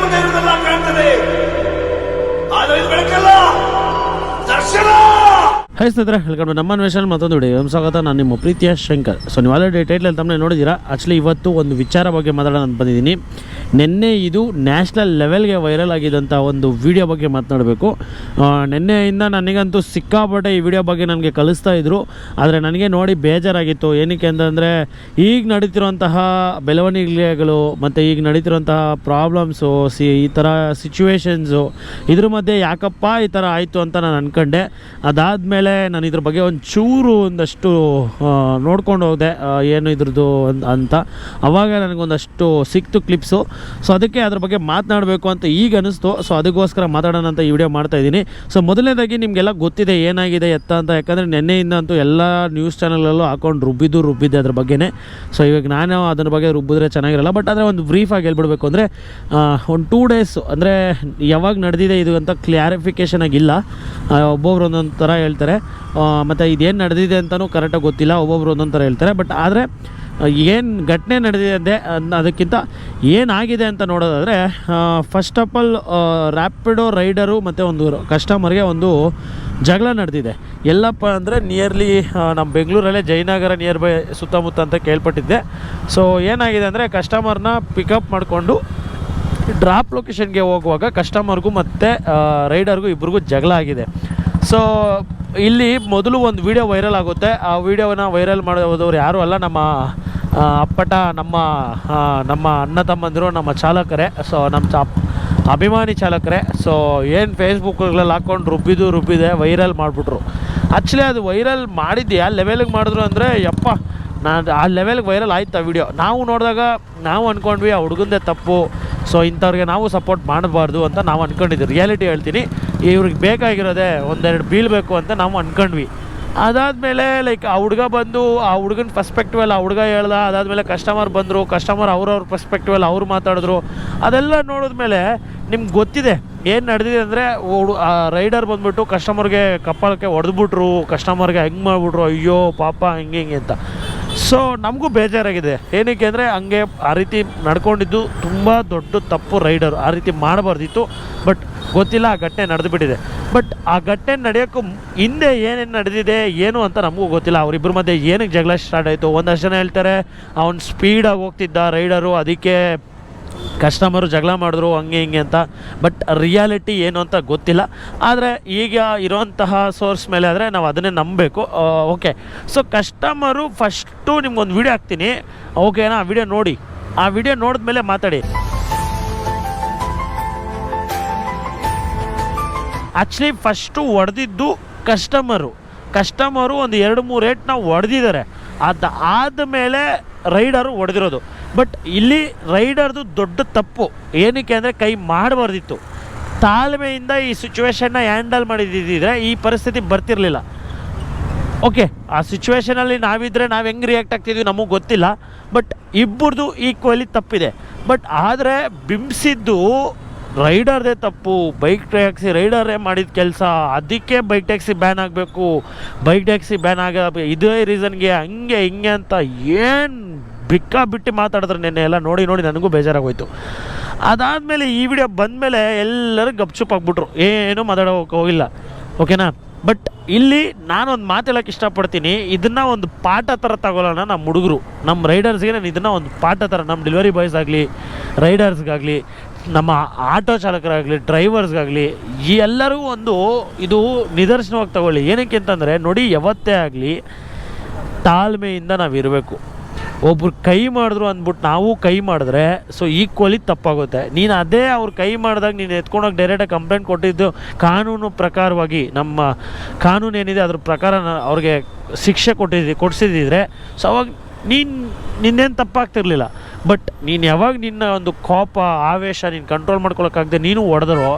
ಮುಂದೆ ಇರುವುದೆಲ್ಲ ಕಾಣ್ತದೆ. ಆದರೆ ಇದು ಬೆಳಕಲ್ಲ. ದರ್ಶನ! ಹೈ ಸ್ನೇಹಿತರೆ ಹೇಳ್ಕೊಂಡು ನಮ್ಮ ಅನ್ವೇಷಣೆ ಮತ್ತೊಂದು ವಿಡಿಯೋ ಸ್ವಾಗತ, ನಾನು ನಿಮ್ಮ ಪ್ರೀತಿಯ ಶಂಕರ್. ಸೊ ನೀವು ಆಲ್ರೆಡಿ ಟೈಟ್ಲಲ್ಲಿ ತಮ್ಮನೆ ನೋಡಿದ್ದೀರಾ? ಆ್ಯಕ್ಚುಲಿ ಇವತ್ತು ಒಂದು ವಿಚಾರ ಬಗ್ಗೆ ಮಾತಾಡೋಣ ಅಂತ ಬಂದಿದ್ದೀನಿ. ನಿನ್ನೆ ಇದು ನ್ಯಾಷನಲ್ ಲೆವೆಲ್ಗೆ ವೈರಲ್ ಆಗಿದ್ದಂಥ ಒಂದು ವಿಡಿಯೋ ಬಗ್ಗೆ ಮಾತನಾಡಬೇಕು. ನಿನ್ನೆಯಿಂದ ನನಗಂತೂ ಸಿಕ್ಕಾಪಟ್ಟೆ ಈ ವಿಡಿಯೋ ಬಗ್ಗೆ ನನಗೆ ಕಲಿಸ್ತಾ ಇದ್ರು. ಆದರೆ ನನಗೆ ನೋಡಿ ಬೇಜಾರಾಗಿತ್ತು. ಏನಕ್ಕೆ ಅಂತಂದರೆ, ಈಗ ನಡೀತಿರುವಂತಹ ಬೆಳವಣಿಗೆಗಳು ಮತ್ತು ಈಗ ನಡೀತಿರುವಂತಹ ಪ್ರಾಬ್ಲಮ್ಸು ಸಿ, ಈ ಥರ ಸಿಚುವೇಶನ್ಸು ಇದ್ರ ಮಧ್ಯೆ ಯಾಕಪ್ಪ ಈ ಥರ ಆಯಿತು ಅಂತ ನಾನು ಅಂದ್ಕೊಂಡೆ ಅದಾದಮೇಲೆ ನಾನು ಇದ್ರ ಬಗ್ಗೆ ಒಂದು ಚೂರು ಒಂದಷ್ಟು ನೋಡ್ಕೊಂಡು ಹೋದೆ ಏನು ಇದ್ರದ್ದು ಅಂತ. ಅವಾಗ ನನಗೊಂದಷ್ಟು ಸಿಕ್ತು ಕ್ಲಿಪ್ಸು ಸೊ ಅದಕ್ಕೆ ಅದ್ರ ಬಗ್ಗೆ ಮಾತನಾಡಬೇಕು ಅಂತ ಈಗ ಅನಿಸ್ತು. ಸೊ ಅದಕ್ಕೋಸ್ಕರ ಮಾತಾಡೋಣ ಅಂತ ಈ ವಿಡಿಯೋ ಮಾಡ್ತಾ ಇದ್ದೀನಿ. ಸೊ ಮೊದಲನೇದಾಗಿ ನಿಮಗೆಲ್ಲ ಗೊತ್ತಿದೆ ಏನಾಗಿದೆ, ಎತ್ತ ಅಂತ. ಯಾಕಂದರೆ ನೆನ್ನೆಯಿಂದ ಅಂತೂ ಎಲ್ಲ ನ್ಯೂಸ್ ಚಾನಲಲ್ಲೂ ಹಾಕೊಂಡು ರುಬ್ಬಿದ್ದು, ರುಬ್ಬಿದ್ದೆ ಅದ್ರ ಬಗ್ಗೆನೇ. ಸೊ ಇವಾಗ ನಾನು ಅದ್ರ ಬಗ್ಗೆ ರುಬ್ಬಿದ್ರೆ ಚೆನ್ನಾಗಿರಲ್ಲ. ಬಟ್ ಆದರೆ ಒಂದು ಬ್ರೀಫಾಗಿ ಹೇಳ್ಬಿಡ್ಬೇಕು ಅಂದರೆ ಒಂದು ಟೂ ಡೇಸ್ ಅಂದರೆ ಯಾವಾಗ ನಡೆದಿದೆ ಇದು ಅಂತ ಕ್ಲಾರಿಫಿಕೇಷನ್ ಆಗಿಲ್ಲ. ಒಬ್ಬೊಬ್ರು ಒಂದೊಂದು ಥರ ಹೇಳ್ತಾರೆ. ಮತ್ತು ಇದೇನು ನಡೆದಿದೆ ಅಂತಲೂ ಕರೆಕ್ಟಾಗಿ ಗೊತ್ತಿಲ್ಲ. ಒಬ್ಬೊಬ್ರು ಒಂದೊಂದು ಥರ ಹೇಳ್ತಾರೆ. ಬಟ್ ಆದರೆ ಏನು ಘಟನೆ ನಡೆದಿದೆ ಅದಕ್ಕಿಂತ ಏನಾಗಿದೆ ಅಂತ ನೋಡೋದಾದರೆ first of all Rapido rider ಮತ್ತು ಒಂದು ಕಸ್ಟಮರ್ಗೆ ಒಂದು ಜಗಳ ನಡೆದಿದೆ. ಎಲ್ಲಪ್ಪ ಅಂದರೆ ನಿಯರ್ಲಿ ನಮ್ಮ ಬೆಂಗಳೂರಲ್ಲೇ ಜಯನಗರ ನಿಯರ್ ಬೈ ಸುತ್ತಮುತ್ತ ಅಂತ ಕೇಳ್ಪಟ್ಟಿದ್ದೆ. ಸೊ ಏನಾಗಿದೆ ಅಂದರೆ ಕಸ್ಟಮರ್ನ ಪಿಕಪ್ ಮಾಡಿಕೊಂಡು ಡ್ರಾಪ್ ಲೊಕೇಶನ್ಗೆ ಹೋಗುವಾಗ ಕಸ್ಟಮರ್ಗೂ ಮತ್ತು ರೈಡರ್ಗೂ ಇಬ್ರಿಗೂ ಜಗಳ ಆಗಿದೆ. ಸೊ ಇಲ್ಲಿ ಮೊದಲು ಒಂದು ವಿಡಿಯೋ ವೈರಲ್ ಆಗುತ್ತೆ. ಆ ವಿಡಿಯೋನ ವೈರಲ್ ಮಾಡೋದವ್ರು ಯಾರೂ ಅಲ್ಲ, ನಮ್ಮ ಅಪ್ಪಟ ನಮ್ಮ ನಮ್ಮ ಅಣ್ಣ ತಮ್ಮಂದಿರು, ನಮ್ಮ ಚಾಲಕರೇ. ಸೊ ನಮ್ಮ ಚಾ, ಅಭಿಮಾನಿ ಚಾಲಕರೇ. ಸೊ ಏನು ಫೇಸ್ಬುಕ್ಗಳಲ್ಲಿ ಹಾಕ್ಕೊಂಡು ರುಬ್ಬಿದ್ದು ರುಬ್ಬಿದೆ ವೈರಲ್ ಮಾಡಿಬಿಟ್ರು. ಆ್ಯಕ್ಚುಲಿ ಅದು ವೈರಲ್ ಮಾಡಿದ್ದು ಯಾವ ಲೆವೆಲ್ಗೆ ಮಾಡಿದ್ರು ಅಂದರೆ, ಯಪ್ಪ, ನಾನು ಆ ಲೆವೆಲ್ಗೆ ವೈರಲ್ ಆಯ್ತು ಆ ವಿಡಿಯೋ ನಾವು ನೋಡಿದಾಗ, ನಾವು ಅಂದ್ಕೊಂಡ್ವಿ ಆ ಹುಡುಗಂದೇ ತಪ್ಪು. ಸೊ ಇಂಥವ್ರಿಗೆ ನಾವು ಸಪೋರ್ಟ್ ಮಾಡಬಾರ್ದು ಅಂತ ನಾವು ಅಂದ್ಕೊಂಡಿದ್ವಿ ರಿಯಾಲಿಟಿ ಹೇಳ್ತೀನಿ. ಇವ್ರಿಗೆ ಬೇಕಾಗಿರೋದೇ ಒಂದೆರಡು ಬೀಳಬೇಕು ಅಂತ ನಾವು ಅಂದ್ಕೊಂಡ್ವಿ ಅದಾದಮೇಲೆ ಲೈಕ್ ಆ ಹುಡುಗ ಬಂದು, ಆ ಹುಡುಗನ ಪರ್ಸ್ಪೆಕ್ಟಿವಲ್ಲಿ ಆ ಹುಡುಗ ಹೇಳ್ದ, ಅದಾದಮೇಲೆ ಕಸ್ಟಮರ್ ಬಂದರು ಕಸ್ಟಮರ್ ಅವ್ರವ್ರ ಪರ್ಸ್ಪೆಕ್ಟಿವಲ್ಲಿ ಅವ್ರು ಮಾತಾಡಿದ್ರು. ಅದೆಲ್ಲ ನೋಡಿದ್ಮೇಲೆ ನಿಮ್ಗೆ ಗೊತ್ತಿದೆ, ಏನು ನಡೆದಿದೆ ಅಂದರೆ ಆ ರೈಡರ್ ಬಂದ್ಬಿಟ್ಟು ಕಸ್ಟಮರ್ಗೆ ಕಪ್ಪಳಕ್ಕೆ ಹೊಡೆದ್ಬಿಟ್ರು ಕಸ್ಟಮರ್ಗೆ ಹೆಂಗೆ ಮಾಡಿಬಿಟ್ರು, ಅಯ್ಯೋ ಪಾಪ ಹಿಂಗೆ ಹಿಂಗೆ ಅಂತ. ಸೊ ನಮಗೂ ಬೇಜಾರಾಗಿದೆ. ಏನಕ್ಕೆ ಅಂದರೆ, ಹಂಗೆ ಆ ರೀತಿ ನಡ್ಕೊಂಡಿದ್ದು ತುಂಬ ದೊಡ್ಡ ತಪ್ಪು ರೈಡರ್ ಆ ರೀತಿ ಮಾಡಬಾರ್ದಿತ್ತು. ಬಟ್ ಗೊತ್ತಿಲ್ಲ, ಆ ಘಟನೆ ನಡೆದುಬಿಟ್ಟಿದೆ. ಬಟ್ ಆ ಘಟನೆ ನಡೆಯೋಕ್ಕೂ ಹಿಂದೆ ಏನೇನು ನಡೆದಿದೆ, ಏನು ಅಂತ ನಮಗೂ ಗೊತ್ತಿಲ್ಲ. ಅವರಿಬ್ಬರ ಮಧ್ಯೆ ಏನಕ್ಕೆ ಜಗಳ ಸ್ಟಾರ್ಟ್ ಆಯಿತು? ಒಂದಷ್ಟು ಜನ ಹೇಳ್ತಾರೆ, ಅವ್ನು ಸ್ಪೀಡಾಗಿ ಹೋಗ್ತಿದ್ದ ರೈಡರು, ಅದಕ್ಕೆ ಕಸ್ಟಮರು ಜಗಳ ಮಾಡಿದ್ರು, ಹಂಗೆ ಹಿಂಗೆ ಅಂತ. ಬಟ್ ರಿಯಾಲಿಟಿ ಏನು ಅಂತ ಗೊತ್ತಿಲ್ಲ. ಆದರೆ ಈಗ ಇರೋಂತಹ ಸೋರ್ಸ್ ಮೇಲೆ ಆದರೆ ನಾವು ಅದನ್ನೇ ನಂಬಬೇಕು. ಓಕೆ ಸೊ ಕಸ್ಟಮರು ಫಸ್ಟು ನಿಮ್ಗೊಂದು ವಿಡಿಯೋ ಹಾಕ್ತೀನಿ. ಓಕೆನಾ ಆ ವಿಡಿಯೋ ನೋಡಿ. ಆ ವಿಡಿಯೋ ನೋಡಿದ್ಮೇಲೆ ಮಾತಾಡಿ. ಆ್ಯಕ್ಚುಲಿ ಫಸ್ಟು ಹೊಡೆದಿದ್ದು ಕಸ್ಟಮರು ಕಸ್ಟಮರು ಒಂದು ಎರಡು, ಮೂರು ರೇಟ್ ನಾವು ಹೊಡೆದಿದ್ದಾರೆ ಅದು ಆದಮೇಲೆ ರೈಡರು ಹೊಡೆದಿರೋದು ಬಟ್ ಇಲ್ಲಿ ರೈಡರ್ದು ದೊಡ್ಡ ತಪ್ಪು. ಏನಕ್ಕೆ ಅಂದರೆ ಕೈ ಮಾಡಬಾರ್ದಿತ್ತು. ತಾಳ್ಮೆಯಿಂದ ಈ ಸಿಚುವೇಶನ್ನ ಹ್ಯಾಂಡಲ್ ಮಾಡಿದ್ದಿದ್ರೆ ಈ ಪರಿಸ್ಥಿತಿ ಬರ್ತಿರಲಿಲ್ಲ. ಓಕೆ ಆ ಸಿಚುವೇಶನಲ್ಲಿ ನಾವಿದ್ದರೆ ನಾವು ಹೆಂಗೆ ರಿಯಾಕ್ಟ್ ಆಗ್ತಿದ್ವಿ ನಮಗೆ ಗೊತ್ತಿಲ್ಲ. ಬಟ್ ಇಬ್ಬರದು ಈಕ್ವಲಿ ತಪ್ಪಿದೆ. ಬಟ್ ಆದರೆ ಬಿಂಬಿಸಿದ್ದು ರೈಡರ್ದೇ ತಪ್ಪು. ಬೈಕ್ ಟ್ಯಾಕ್ಸಿ ರೈಡರೇ ಮಾಡಿದ ಕೆಲಸ. ಅದಕ್ಕೆ ಬೈಕ್ ಟ್ಯಾಕ್ಸಿ ಬ್ಯಾನ್ ಆಗಬೇಕು. ಬೈಕ್ ಟ್ಯಾಕ್ಸಿ ಬ್ಯಾನ್ ಆಗ ಇದೇ ರೀಸನ್ಗೆ ಹಂಗೆ ಹಿಂಗೆ ಅಂತ ಏನು ಬಿಕ್ಕ ಬಿಟ್ಟು ಮಾತಾಡಿದ್ರೆ ನೆನ್ನೆ ಎಲ್ಲ ನೋಡಿ ನೋಡಿ ನನಗೂ ಬೇಜಾರಾಗೋಯ್ತು. ಅದಾದಮೇಲೆ ಈ ವಿಡಿಯೋ ಬಂದಮೇಲೆ ಎಲ್ಲರೂ ಗಪ್ಚುಪ್ ಆಗಿಬಿಟ್ರು. ಏನೂ ಮಾತಾಡೋಕೆ ಹೋಗಿಲ್ಲ. ಓಕೆನಾ? ಬಟ್ ಇಲ್ಲಿ ನಾನೊಂದು ಮಾತೇಳಕ್ಕೆ ಇಷ್ಟಪಡ್ತೀನಿ. ಇದನ್ನು ಒಂದು ಪಾಠ ಥರ ತಗೊಳ್ಳೋಣ ನಮ್ಮ ಹುಡುಗರು. ನಮ್ಮ ರೈಡರ್ಸ್ಗೆ ನಾನು ಇದನ್ನು ಒಂದು ಪಾಠ ಥರ ನಮ್ಮ ಡೆಲಿವರಿ ಬಾಯ್ಸ್ ಆಗಲಿ, ರೈಡರ್ಸ್ಗಾಗಲಿ ನಮ್ಮ ಆಟೋ ಚಾಲಕರಾಗಲಿ, ಡ್ರೈವರ್ಸ್ಗಾಗಲಿ, ಈ ಎಲ್ಲರಿಗೂ ಒಂದು ಇದು ನಿದರ್ಶನವಾಗಿ ತಗೊಳ್ಳಿ. ಏನಕ್ಕೆ ಅಂತಂದರೆ, ನೋಡಿ, ಯಾವತ್ತೇ ಆಗಲಿ, ತಾಳ್ಮೆಯಿಂದ ನಾವು ಇರಬೇಕು. ಒಬ್ರು ಕೈ ಮಾಡಿದ್ರು ಅಂದ್ಬಿಟ್ಟು ನಾವು ಕೈ ಮಾಡಿದ್ರೆ ಸೊ ಈಕ್ವಲಿ ತಪ್ಪಾಗುತ್ತೆ. ನೀನು ಅದೇ ಅವ್ರು ಕೈ ಮಾಡಿದಾಗ ನೀನು ಎತ್ಕೊಂಡೋಗಿ ಡೈರೆಕ್ಟಾಗಿ ಕಂಪ್ಲೇಂಟ್ ಕೊಟ್ಟಿದ್ದು ಕಾನೂನು ಪ್ರಕಾರವಾಗಿ, ನಮ್ಮ ಕಾನೂನು ಏನಿದೆ ಅದ್ರ ಪ್ರಕಾರ ಅವ್ರಿಗೆ ಶಿಕ್ಷೆ ಕೊಟ್ಟಿದ್ದು ಕೊಡಿಸಿದ್ರೆ ಸೊ ಅವಾಗ ನೀನು, ನಿನ್ನೇನು ತಪ್ಪಾಗ್ತಿರ್ಲಿಲ್ಲ. ಬಟ್ ನೀನು ಯಾವಾಗ ನಿನ್ನ ಒಂದು ಕೋಪ, ಆವೇಶ ನೀನು ಕಂಟ್ರೋಲ್ ಮಾಡ್ಕೊಳಕ್ಕಾಗದೆ ನೀನು ಹೊಡೆದ್ರು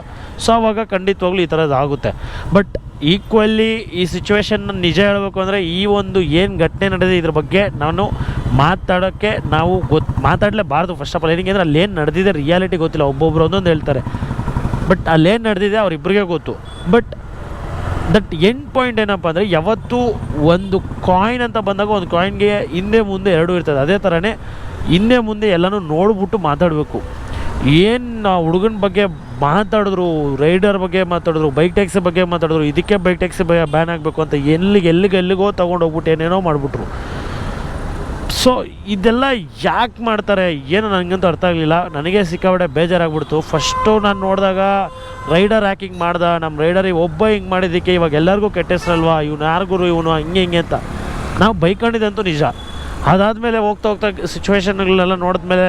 ಸೊ ಅವಾಗ ಖಂಡಿತವಾಗ್ಲೂ ಈ ಥರದ್ದು ಆಗುತ್ತೆ. ಬಟ್ ಈಕ್ವಲಿ ಈ ಸಿಚುವೇಶನ್ನ ನಿಜ ಹೇಳಬೇಕು ಅಂದರೆ ಈ ಒಂದು ಏನು ಘಟನೆ ನಡೆದಿದೆ ಇದ್ರ ಬಗ್ಗೆ ನಾನು ಮಾತಾಡೋಕ್ಕೆ ನಾವು ಗೊತ್ತು ಮಾತಾಡಲೇಬಾರ್ದು ಫಸ್ಟ್ ಆಫ್ ಆಲ್ ಏನಕ್ಕೆ ಅಂದರೆ ಅಲ್ಲೇನು ನಡೆದಿದೆ ರಿಯಾಲಿಟಿ ಗೊತ್ತಿಲ್ಲ. ಒಬ್ಬೊಬ್ರು ಒಂದೊಂದು ಹೇಳ್ತಾರೆ. ಬಟ್ ಅಲ್ಲೇನು ನಡೆದಿದೆ ಅವ್ರಿಬ್ರಿಗೆ ಗೊತ್ತು. ಬಟ್ ದಟ್ ಎಂಡ್ ಪಾಯಿಂಟ್ ಏನಪ್ಪ ಅಂದರೆ ಯಾವತ್ತೂ ಒಂದು ಕಾಯಿನ್ ಅಂತ ಬಂದಾಗ ಒಂದು ಕಾಯಿನ್ಗೆ ಹಿಂದೆ ಮುಂದೆ ಎರಡು ಇರ್ತದೆ. ಅದೇ ಥರನೇ ಹಿಂದೆ ಮುಂದೆ ಎಲ್ಲನೂ ನೋಡ್ಬಿಟ್ಟು ಮಾತಾಡಬೇಕು. ಏನು ಹುಡುಗನ ಬಗ್ಗೆ ಮಾತಾಡಿದ್ರು, ರೈಡರ್ ಬಗ್ಗೆ ಮಾತಾಡಿದ್ರು ಬೈಕ್ ಟ್ಯಾಕ್ಸಿ ಬಗ್ಗೆ ಮಾತಾಡಿದ್ರು, ಇದಕ್ಕೆ ಬೈಕ್ ಟ್ಯಾಕ್ಸಿ ಬ್ಯಾನ್ ಆಗಬೇಕು ಅಂತ ಎಲ್ಲಿಗೆ ಎಲ್ಲಿಗೆ, ಎಲ್ಲಿಗೋ ತೊಗೊಂಡು ಹೋಗ್ಬಿಟ್ಟು ಏನೇನೋ ಮಾಡಿಬಿಟ್ರು. ಸೊ ಇದೆಲ್ಲ ಯಾಕೆ ಮಾಡ್ತಾರೆ? ಏನು ನನಗಂತೂ ಅರ್ಥ ಆಗಲಿಲ್ಲ. ನನಗೆ ಸಿಕ್ಕಾಬಿಟ್ಟೆ ಬೇಜಾರಾಗ್ಬಿಡ್ತು. ಫಸ್ಟು ನಾನು ನೋಡಿದಾಗ ರೈಡರ್ ಹ್ಯಾಕಿಂಗ್ ಮಾಡ್ದ. ನಮ್ಮ ರೈಡರಿಗೆ ಒಬ್ಬ ಹಿಂಗೆ ಮಾಡಿದ್ದಕ್ಕೆ ಇವಾಗ ಎಲ್ಲರಿಗೂ ಕೆಟ್ಟ ಇವನು ಯಾರಿಗೂ ಇವನು? ಹಂಗೆ ಹಿಂಗೆ ಅಂತ. ನಾವು ಬೈಕೊಂಡಿದ್ದಂತೂ ನಿಜ. ಅದಾದಮೇಲೆ ಹೋಗ್ತಾ ಹೋಗ್ತಾ ಸಿಚುವೇಶನ್ಗಳೆಲ್ಲ ನೋಡಿದ್ಮೇಲೆ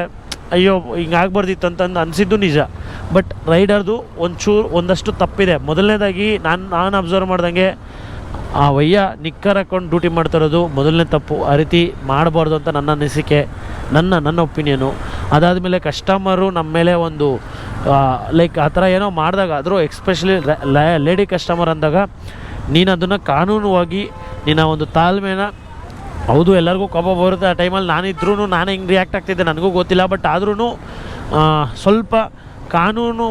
ಅಯ್ಯೋ, ಹಿಂಗೆ ಆಗ್ಬಾರ್ದಿತ್ತು ಅಂತಂದು ಅನಿಸಿದ್ದು ನಿಜ. ಬಟ್ ರೈಡರ್ದು ಒಂಚೂರು ಒಂದಷ್ಟು ತಪ್ಪಿದೆ. ಮೊದಲನೇದಾಗಿ ನಾನು ನಾನು ಅಬ್ಸರ್ವ್ ಮಾಡ್ದಂಗೆ ಆ ವಯ್ಯ ನಿಕ್ಕರ್ ಹಾಕೊಂಡು ಡ್ಯೂಟಿ ಮಾಡ್ತಿರೋದು ಮೊದಲನೇ ತಪ್ಪು. ಆ ರೀತಿ ಮಾಡಬಾರ್ದು ಅಂತ ನನ್ನ ಅನಿಸಿಕೆ, ನನ್ನ ನನ್ನ ಒಪಿನಿಯನು. ಅದಾದಮೇಲೆ ಕಸ್ಟಮರು ನಮ್ಮ ಮೇಲೆ ಒಂದು ಲೈಕ್ ಆ ಥರ ಏನೋ ಮಾಡಿದಾಗ, ಆದರೂ ಎಕ್ಸ್ಪೆಷಲಿ ಲೇಡಿ ಕಸ್ಟಮರ್ ಅಂದಾಗ, ನೀನು ಅದನ್ನು ಕಾನೂನುವಾಗಿ ನಿನ್ನ ಒಂದು ತಾಳ್ಮೆನ, ಹೌದು, ಎಲ್ಲರಿಗೂ ಕೋಪ ಬರುತ್ತೆ. ಆ ಟೈಮಲ್ಲಿ ನಾನಿದ್ರೂ ನಾನು ಹಿಂಗೆ ರಿಯಾಕ್ಟ್ ಆಗ್ತಿದ್ದೆ, ನನಗೂ ಗೊತ್ತಿಲ್ಲ. ಬಟ್ ಆದ್ರೂ ಸ್ವಲ್ಪ ಕಾನೂನು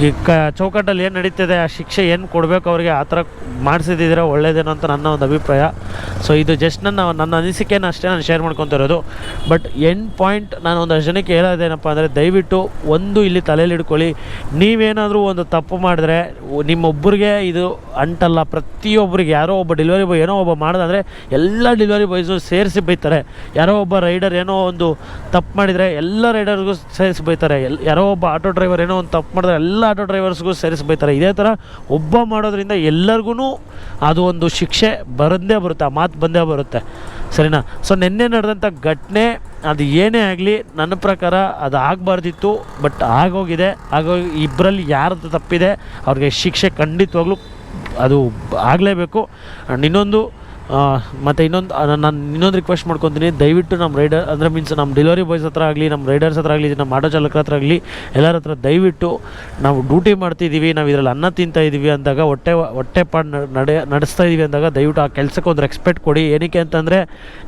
ಈ ಕ ಚೌಕಟ್ಟಲ್ಲಿ ಏನು ನಡೀತಿದೆ, ಆ ಶಿಕ್ಷೆ ಏನು ಕೊಡಬೇಕು ಅವರಿಗೆ, ಆ ಥರ ಮಾಡಿಸಿದ್ದೀರಾ ಒಳ್ಳೇದೇನೋ ಅಂತ ನನ್ನ ಒಂದು ಅಭಿಪ್ರಾಯ. ಸೊ ಇದು ಜಸ್ಟ್ ನನ್ನ ನನ್ನ ಅನಿಸಿಕೆನ ಅಷ್ಟೇ ನಾನು ಶೇರ್ ಇರೋದು ಬಟ್ ಎಂಡ್ ಪಾಯಿಂಟ್ ನಾನು ಒಂದಷ್ಟು ಜನಕ್ಕೆ ಹೇಳೋದೇನಪ್ಪ ಅಂದರೆ, ದಯವಿಟ್ಟು ಒಂದು ಇಲ್ಲಿ ತಲೆಯಲ್ಲಿ ಇಟ್ಕೊಳ್ಳಿ. ನೀವೇನಾದರೂ ಒಂದು ತಪ್ಪು ಮಾಡಿದ್ರೆ ನಿಮ್ಮೊಬ್ಬರಿಗೆ ಇದು ಅಂಟಲ್ಲ. ಪ್ರತಿಯೊಬ್ಬರಿಗೆ ಯಾರೋ ಒಬ್ಬ ಡೆಲಿವರಿ ಬಾಯ್ ಏನೋ ಒಬ್ಬ ಮಾಡಿದ್ರೆ ಎಲ್ಲ ಡೆಲಿವರಿ ಬಾಯ್ಸು ಸೇರಿಸಿ ಬೈತಾರೆ. ಯಾರೋ ಒಬ್ಬ ರೈಡರ್ ಏನೋ ಒಂದು ತಪ್ಪು ಮಾಡಿದರೆ, ಎಲ್ಲ ರೈಡರ್ಗೂ ಸೇರಿಸಿ ಬೈತಾರೆ. ಯಾರೋ ಒಬ್ಬ ಆಟೋ ಡ್ರೈವರ್ ಏನೋ ಒಂದು ತಪ್ಪು ಮಾಡಿದ್ರೆ, ಎಲ್ಲ ಆಟೋ ಡ್ರೈವರ್ಸ್ಗೂ ಸೇರಿಸ್ಬೈತಾರೆ ಇದೇ ಥರ ಒಬ್ಬ ಮಾಡೋದ್ರಿಂದ ಎಲ್ಲರಿಗೂ ಅದು ಒಂದು ಶಿಕ್ಷೆ ಬರದೇ ಬರುತ್ತೆ, ಆ ಮಾತು ಬಂದೇ ಬರುತ್ತೆ. ಸರಿನಾ? ಸೊ ನಿನ್ನೆ ನಡೆದಂಥ ಘಟನೆ ಅದು ಏನೇ ಆಗಲಿ ನನ್ನ ಪ್ರಕಾರ ಅದು ಆಗಬಾರ್ದಿತ್ತು, ಬಟ್ ಆಗೋಗಿದೆ. ಆಗೋಗಿ ಇಬ್ಬರಲ್ಲಿ ಯಾರದ್ದು ತಪ್ಪಿದೆ, ಅವ್ರಿಗೆ ಶಿಕ್ಷೆ ಖಂಡಿತವಾಗ್ಲೂ ಅದು ಆಗಲೇಬೇಕು. ಆ್ಯಂಡ್ ಇನ್ನೊಂದು ಮತ್ತು ಇನ್ನೊಂದು ನಾನು ಇನ್ನೊಂದು ರಿಕ್ವೆಸ್ಟ್ ಮಾಡ್ಕೊತೀನಿ. ದಯವಿಟ್ಟು ನಮ್ಮ ರೈಡರ್ ಅಂದರೆ ಮೀನ್ಸ್ ನಮ್ಮ ಡೆಲಿವರಿ ಬಾಯ್ಸ್ ಹತ್ರ ಆಗಲಿ ನಮ್ಮ ರೈಡರ್ಸ್ ಹತ್ರ ಆಗಲಿ ನಮ್ಮ ಆಟೋ ಚಾಲಕರ ಹತ್ರ ಆಗಲಿ, ಎಲ್ಲರ ಹತ್ರ ದಯವಿಟ್ಟು ನಾವು ಡ್ಯೂಟಿ ಮಾಡ್ತಿದ್ದೀವಿ ನಾವು ಇದರಲ್ಲಿ ಅನ್ನ ತಿಂತಾ ಇದ್ದೀವಿ ಅಂದಾಗ, ಹೊಟ್ಟೆ ಹೊಟ್ಟೆ ಪಾಡು ನಡೆ ನಡೆಸ್ತಾ ಇದ್ದೀವಿ ಅಂದಾಗ ದಯವಿಟ್ಟು ಆ ಕೆಲಸಕ್ಕೆ ಒಂದು ರೆಸ್ಪೆಕ್ಟ್ ಕೊಡಿ. ಏನಕ್ಕೆ ಅಂತಂದರೆ,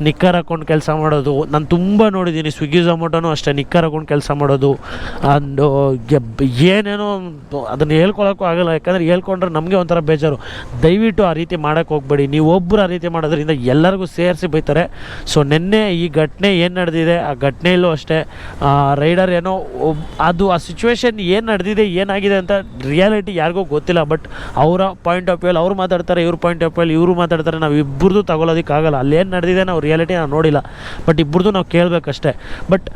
ನಿಕ್ಕರ್ ಹಾಕ್ಕೊಂಡು ಕೆಲಸ ಮಾಡೋದು. ನಾನು ತುಂಬ ನೋಡಿದ್ದೀನಿ ಸ್ವಿಗ್ಗಿ ಝೊಮೊಟೋನು ಅಷ್ಟೇ ನಿಕ್ಕರ್ ಹಾಕ್ಕೊಂಡು ಕೆಲಸ ಮಾಡೋದು. ಅಂಡ್ ಏನೇನೋ ಅದನ್ನು ಹೇಳ್ಕೊಳಕ್ಕೂ ಆಗಲ್ಲ. ಯಾಕಂದರೆ ಹೇಳ್ಕೊಂಡ್ರೆ ನಮಗೆ ಒಂಥರ ಬೇಜಾರು. ದಯವಿಟ್ಟು ಆ ರೀತಿ ಮಾಡೋಕ್ಕೆ ಹೋಗ್ಬೇಡಿ. ನೀವು ಒಬ್ಬರು ಆ ರೀತಿ ಮಾಡೋದ್ರಿಂದ ಎಲ್ಲರಿಗೂ ಸೇರಿಸಿ ಬೈತಾರೆ. ಸೊ ನಿನ್ನೆ ಈ ಘಟನೆ ಏನು ನಡೆದಿದೆ? ಆ ಘಟನೆಯಲ್ಲೂ ಅಷ್ಟೇ ರೈಡರ್ ಏನೋ ಅದು ಆ ಸಿಚುವೇಶನ್ ಏನು ನಡೆದಿದೆ, ಏನಾಗಿದೆ ಅಂತ ರಿಯಾಲಿಟಿ ಯಾರಿಗೂ ಗೊತ್ತಿಲ್ಲ. ಬಟ್ ಅವರ ಪಾಯಿಂಟ್ ಆಫ್ ವ್ಯೂಲ್ಲಿ ಅವ್ರು ಮಾತಾಡ್ತಾರೆ, ಇವ್ರ ಪಾಯಿಂಟ್ ಆಫ್ ವ್ಯೂಲ್ಲಿ ಇವರು ಮಾತಾಡ್ತಾರೆ. ನಾವು ಇಬ್ಬರದು ತಗೊಳ್ಳೋದಕ್ಕಾಗಲ್ಲ ಅಲ್ಲೇನು ನಡೆದಿದೆ ನಾವು ರಿಯಾಲಿಟಿ ನಾವು ನೋಡಿಲ್ಲ. ಬಟ್ ಇಬ್ಬರದು ನಾವು ಕೇಳಬೇಕಷ್ಟೇ. ಬಟ್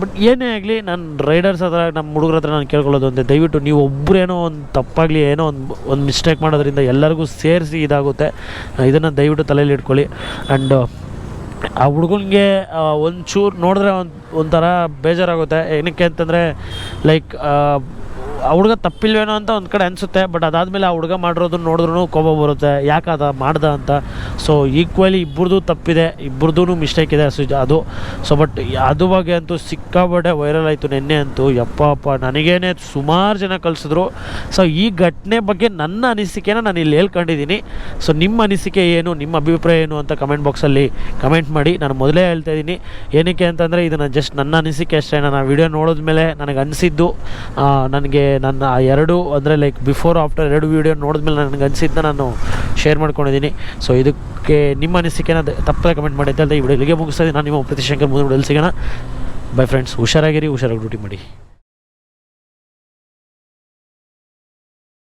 ಬಟ್ ಏನೇ ಆಗಲಿ ನಾನು ರೈಡರ್ಸ್ ಹತ್ರ ನಮ್ಮ ಹುಡುಗರ ಹತ್ರ ನಾನು ಕೇಳ್ಕೊಳ್ಳೋದು ಅಂದರೆ ದಯವಿಟ್ಟು ನೀವು ಒಬ್ಬರೇನೋ ಒಂದು ತಪ್ಪಾಗಲಿ, ಏನೋ ಒಂದು ಒಂದು ಮಿಸ್ಟೇಕ್ ಮಾಡೋದ್ರಿಂದ ಎಲ್ಲರಿಗೂ ಸೇರಿಸಿ ಇದಾಗುತ್ತೆ. ಇದನ್ನು ದಯವಿಟ್ಟು ತಲೆಯಲ್ಲಿ ಇಟ್ಕೊಳ್ಳಿ. ಆ್ಯಂಡ್ ಆ ಹುಡುಗನಿಗೆ ಒಂಚೂರು ನೋಡಿದ್ರೆ ಒಂದು ಒಂಥರ ಬೇಜಾರಾಗುತ್ತೆ. ಏನಕ್ಕೆ ಅಂತಂದರೆ ಲೈಕ್ ಆ ಹುಡುಗ ತಪ್ಪಿಲ್ವೇನೋ ಅಂತ ಒಂದು ಕಡೆ ಅನಿಸುತ್ತೆ ಬಟ್ ಅದಾದಮೇಲೆ ಆ ಹುಡುಗ ಮಾಡಿರೋದು ನೋಡಿದ್ರೂ ಕೋಪ ಬರುತ್ತೆ. ಯಾಕೆ ಅದ ಮಾಡ್ದ ಅಂತ? ಸೊ ಈಕ್ವಲಿ ಇಬ್ಬರದು ತಪ್ಪಿದೆ ಇಬ್ಬರದೂ ಮಿಸ್ಟೇಕ್ ಇದೆ. ಸೊ ಅದು. ಸೊ ಬಟ್ ಅದು ಬಗ್ಗೆ ಅಂತೂ ಸಿಕ್ಕಾಪಟ್ಟೆ ವೈರಲ್ ಆಯಿತು ನಿನ್ನೆ ಅಂತೂ. ಯಪ್ಪ ಅಪ್ಪ ನನಗೇನೆ ಸುಮಾರು ಜನ ಕಳಿಸಿದ್ರು ಸೊ ಈ ಘಟನೆ ಬಗ್ಗೆ ನನ್ನ ಅನಿಸಿಕೆನ ನಾನು ಇಲ್ಲಿ ಹೇಳ್ಕೊಂಡಿದ್ದೀನಿ ಸೊ ನಿಮ್ಮ ಅನಿಸಿಕೆ ಏನು, ನಿಮ್ಮ ಅಭಿಪ್ರಾಯ ಏನು ಅಂತ ಕಮೆಂಟ್ ಬಾಕ್ಸಲ್ಲಿ ಕಮೆಂಟ್ ಮಾಡಿ. ನಾನು ಮೊದಲೇ ಹೇಳ್ತಾ ಇದ್ದೀನಿ ಏನಕ್ಕೆ ಅಂತಂದರೆ ಇದನ್ನು ಜಸ್ಟ್ ನನ್ನ ಅನಿಸಿಕೆ ಅಷ್ಟೇ. ನಾನು ಆ ವಿಡಿಯೋ ನೋಡಿದ್ಮೇಲೆ ನನಗೆ ಅನಿಸಿದ್ದು ನನಗೆ ನನ್ನ ಎರಡು, ಅಂದರೆ ಲೈಕ್ ಬಿಫೋರ್ ಆಫ್ಟರ್ ಎರಡು ವೀಡಿಯೋ ನೋಡಿದ್ಮೇಲೆ ನನಗೆ ಅನಿಸಿದ್ದ ನಾನು ಶೇರ್ ಮಾಡ್ಕೊಂಡಿದ್ದೀನಿ. ಸೊ ಇದಕ್ಕೆ ನಿಮ್ಮ ಅನಿಸಿಕೆನ ತಪ್ಪದೆ ಕಮೆಂಟ್ ಮಾಡಿ ಅಂತ ಈ ವಿಡಿಯೋ ಇಲ್ಲಿಗೆ ಮುಗಿಸ್ತಾ ನಾನು ನಿಮ್ಮ ಪ್ರತಿಶಂಕರ್ ಮುಂದೆ ವಿಡಿಯೋಲಿ ಸಿಗೋಣ. ಬೈ ಫ್ರೆಂಡ್ಸ್ ಹುಷಾರಾಗಿರಿ, ಹುಷಾರಾಗಿ ಡ್ಯೂಟಿ ಮಾಡಿ.